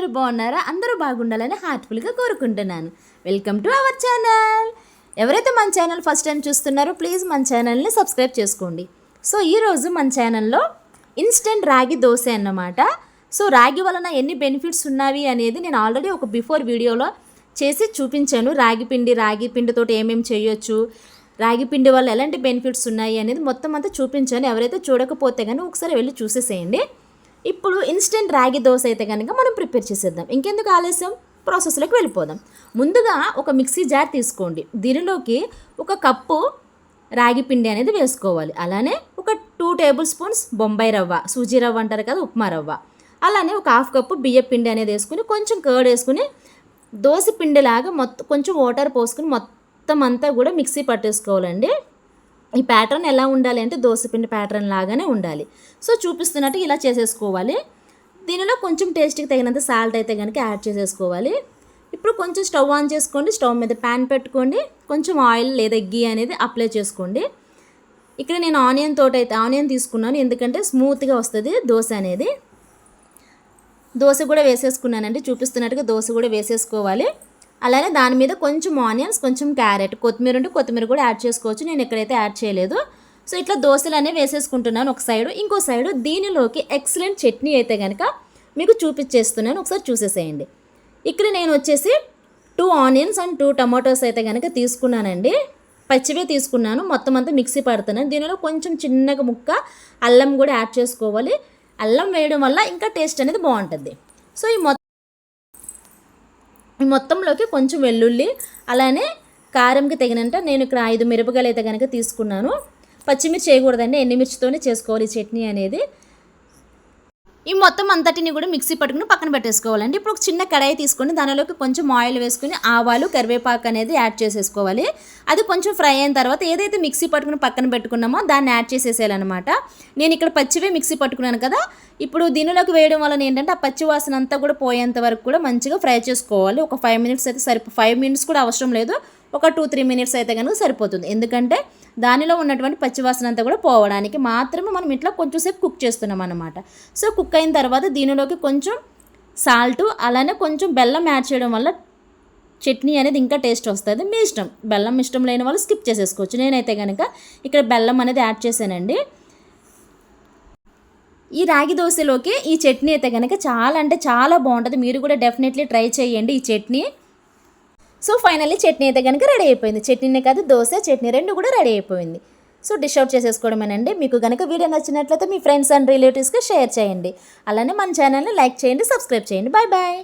అందరూ బాగున్నారా? అందరూ బాగుండాలని హార్ట్ఫుల్గా కోరుకుంటున్నాను. వెల్కమ్ టు అవర్ ఛానల్ ఎవరైతే మన ఛానల్ ఫస్ట్ టైం చూస్తున్నారో ప్లీజ్ మన ఛానల్ని సబ్స్క్రైబ్ చేసుకోండి. సో ఈరోజు మన ఛానల్లో ఇన్స్టెంట్ రాగి దోశ అన్నమాట. సో రాగి వలన ఎన్ని బెనిఫిట్స్ ఉన్నవి అనేది నేను ఆల్రెడీ ఒక బిఫోర్ వీడియోలో చేసి చూపించాను. రాగి పిండి రాగి పిండితో ఏమేమి చేయొచ్చు రాగి పిండి వల్ల ఎలాంటి బెనిఫిట్స్ ఉన్నాయి అనేది మొత్తం అంతా చూపించాను. ఎవరైతే చూడకపోతే కానీ ఒకసారి వెళ్ళి చూసేసేయండి. ఇప్పుడు ఇన్స్టెంట్ రాగి దోశ అయితే కనుక మనం ప్రిపేర్ చేసేద్దాం. ఇంకెందుకు ఆలస్యం? ప్రాసెస్లోకి వెళ్ళిపోదాం. ముందుగా ఒక మిక్సీ జార్ తీసుకోండి. దీనిలోకి ఒక కప్పు రాగి పిండి అనేది వేసుకోవాలి. అలానే ఒక టూ టేబుల్ స్పూన్స్ బొంబాయి రవ్వ. సూజీ రవ్వ అంటారు కదా ఉప్మా రవ్వ. అలానే ఒక హాఫ్ కప్పు బియ్య పిండి అనేది వేసుకుని కొంచెం కర్డ్ వేసుకుని దోశ పిండిలాగా మొత్తం కొంచెం వాటర్ పోసుకుని మొత్తం అంతా కూడా మిక్సీ పట్టేసుకోవాలండి. ఈ ప్యాటర్న్ ఎలా ఉండాలి అంటే దోశపిండి ప్యాటర్న్ లాగానే ఉండాలి. సో చూపిస్తున్నట్టు ఇలా చేసేసుకోవాలి. దీనిలో కొంచెం టేస్ట్కి తగినంత సాల్ట్ అయితే కనుక యాడ్ చేసేసుకోవాలి. ఇప్పుడు కొంచెం స్టవ్ ఆన్ చేసుకోండి. స్టవ్ మీద ప్యాన్ పెట్టుకోండి. కొంచెం ఆయిల్ లేదా గీ అనేది అప్లై చేసుకోండి. ఇక్కడ నేను ఆనియన్ తోట అయితే ఆనియన్ తీసుకున్నాను. ఎందుకంటే స్మూత్గా వస్తుంది దోశ అనేది. దోశ కూడా వేసేసుకున్నానండి. చూపిస్తున్నట్టుగా దోశ కూడా వేసేసుకోవాలి. అలానే దాని మీద కొంచెం ఆనియన్స్ కొంచెం క్యారెట్ కొత్తిమీర ఉంటే కొత్తిమీర కూడా యాడ్ చేసుకోవచ్చు. నేను ఎక్కడైతే యాడ్ చేయలేదు. సో ఇట్లా దోశలు అనేవి వేసేసుకుంటున్నాను ఒక సైడు. ఇంకో సైడు దీనిలోకి ఎక్సలెంట్ చట్నీ అయితే కనుక మీకు చూపించేస్తున్నాను. ఒకసారి చూసేసేయండి. ఇక్కడ నేను వచ్చేసి two onions and two tomatoes అయితే కనుక తీసుకున్నానండి. పచ్చివే తీసుకున్నాను. మొత్తం అంతా మిక్సీ పడుతున్నాను. దీనిలో కొంచెం చిన్నగా ముక్క అల్లం కూడా యాడ్ చేసుకోవాలి. అల్లం వేయడం వల్ల ఇంకా టేస్ట్ అనేది బాగుంటుంది. సో ఈ మొత్తం ఈ మొత్తంలోకి కొంచెం వెల్లుల్లి అలానే కారంకి తగినంత నేను ఇక్కడ ఐదు మిరపకాయలు అయితే కనుక తీసుకున్నాను. పచ్చిమిర్చి చేయకూడదండి ఎండుమిర్చితోనే చేసుకోవాలి ఈ చట్నీ అనేది. ఈ మొత్తం అంతటిని కూడా మిక్సీ పట్టుకుని పక్కన పెట్టేసుకోవాలండి. ఇప్పుడు ఒక చిన్న కడాయి తీసుకొని దానిలోకి కొంచెం ఆయిల్ వేసుకుని ఆవాలు కరివేపాకు అనేది యాడ్ చేసేసుకోవాలి. అది కొంచెం ఫ్రై అయిన తర్వాత ఏదైతే మిక్సీ పట్టుకుని పక్కన పెట్టుకున్నామో దాన్ని యాడ్ చేసేసేయాలన్నమాట. నేను ఇక్కడ పచ్చివే మిక్సీ పట్టుకున్నాను కదా. ఇప్పుడు దీనిలోకి వేయడం వలన ఏంటంటే ఆ పచ్చి వాసన అంతా కూడా పోయేంత వరకు కూడా మంచిగా ఫ్రై చేసుకోవాలి. ఒక ఫైవ్ మినిట్స్ అయితే సరిపో ఫైవ్ మినిట్స్ కూడా అవసరం లేదు. ఒక టూ త్రీ మినిట్స్ అయితే కనుక సరిపోతుంది. ఎందుకంటే దానిలో ఉన్నటువంటి పచ్చివాసన అంతా కూడా పోవడానికి మాత్రమే మనం ఇట్లా కొంచెంసేపు కుక్ చేస్తున్నాం అనమాట సో కుక్ అయిన తర్వాత దీనిలోకి కొంచెం సాల్ట్ అలానే కొంచెం బెల్లం యాడ్ చేయడం వల్ల చట్నీ అనేది ఇంకా టేస్ట్ వస్తుంది. మీ ఇష్టం. బెల్లం ఇష్టం లేని వాళ్ళు స్కిప్ చేసేసుకోవచ్చు. నేనైతే కనుక ఇక్కడ బెల్లం అనేది యాడ్ చేశానండి. ఈ రాగి దోశలోకి ఈ చట్నీ అయితే కనుక చాలా అంటే చాలా బాగుంటుంది. మీరు కూడా డెఫినెట్లీ ట్రై చేయండి ఈ చట్నీ. సో ఫైనల్లీ చట్నీ అయితే కనుక రెడీ అయిపోయింది. చట్నీనే కాదు దోశ చట్నీ రెండు కూడా రెడీ అయిపోయింది. సో డిష్ అవుట్ చేసేసుకోవడమేనండి మీకు కనుక వీడియో నచ్చినట్లయితే మీ ఫ్రెండ్స్ అండ్ రిలేటివ్స్కి షేర్ చేయండి. అలానే మన ఛానల్ని లైక్ చేయండి సబ్స్క్రైబ్ చేయండి. Bye bye